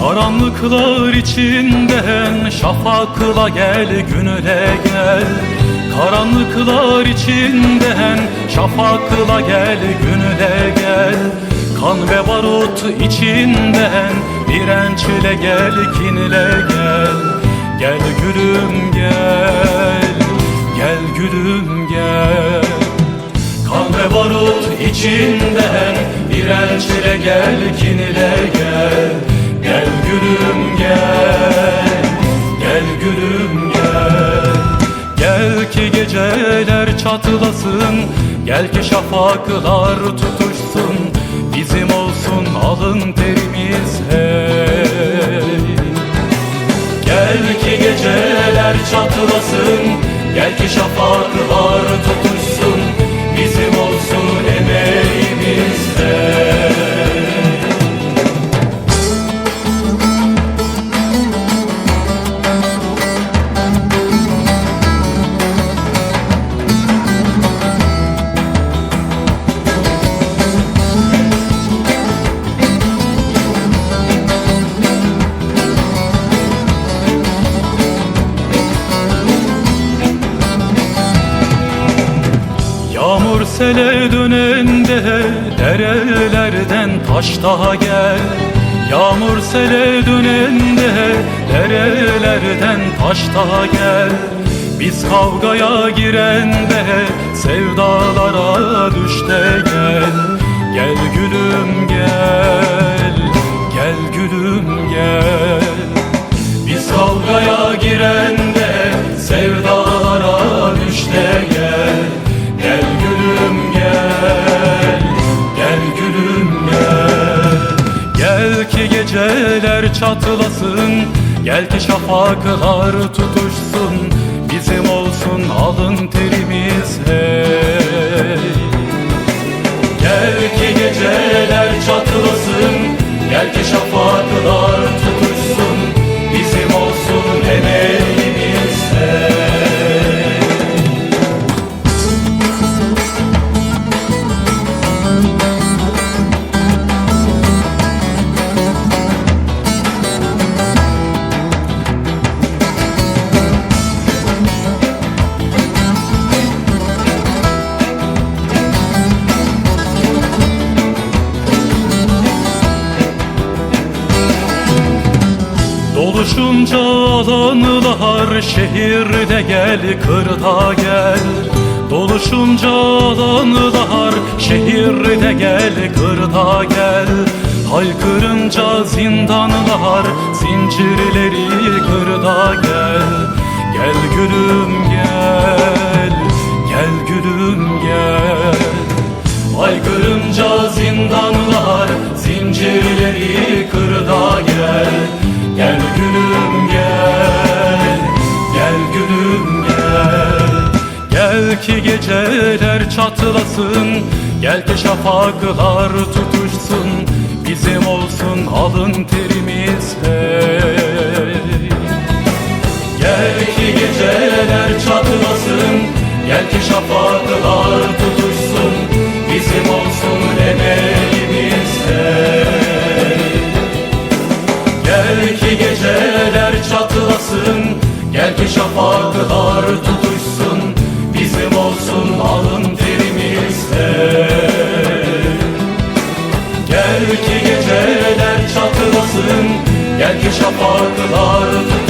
Karanlıklar içinden şafakla gel gününe gel. Karanlıklar içinden şafakla gel gününe gel. Kan ve barut içinden dirençle gel kinle gel. Gel gülüm gel. Gel gülüm gel. Kan ve barut içinden dirençle gel kinle gel gülüm gel Gel gülüm gel. Gel ki geceler çatlasın Gel ki şafaklar tutuşsun. Bizim olsun alın terimiz hey. Gel ki geceler çatlasın Gel ki şafaklar Yağmur sele dönende derelerden taş daha gel. Yağmur sele dönende derelerden taş daha gel. Biz kavgaya girende sevdalara düş de gel. Gel gülüm gel, çatlasın Gel ki şafaklar tutuşsun. Bizim olsun alın terimiz Doluşunca alanlar şehirde gel kırda gel. Doluşunca alanlar şehirde gel kırda gel. Haykırınca zindanlar zincirleri kırda gel. Gel gülüm gel, gel gülüm gel. Haykırınca ki geceler çatlasın Gel ki şafaklar tutuşsun. Bizim olsun alın terimiz hey Gel ki geceler çatlasın Gel ki şafaklar tutuşsun. Bizim olsun emeğimiz hey Gel ki geceler çatlasın Gel ki şafaklar tutuşsun olsun alın terimiz hey Gel ki geceler çatlasın Gel ki şafaklar emeğimiz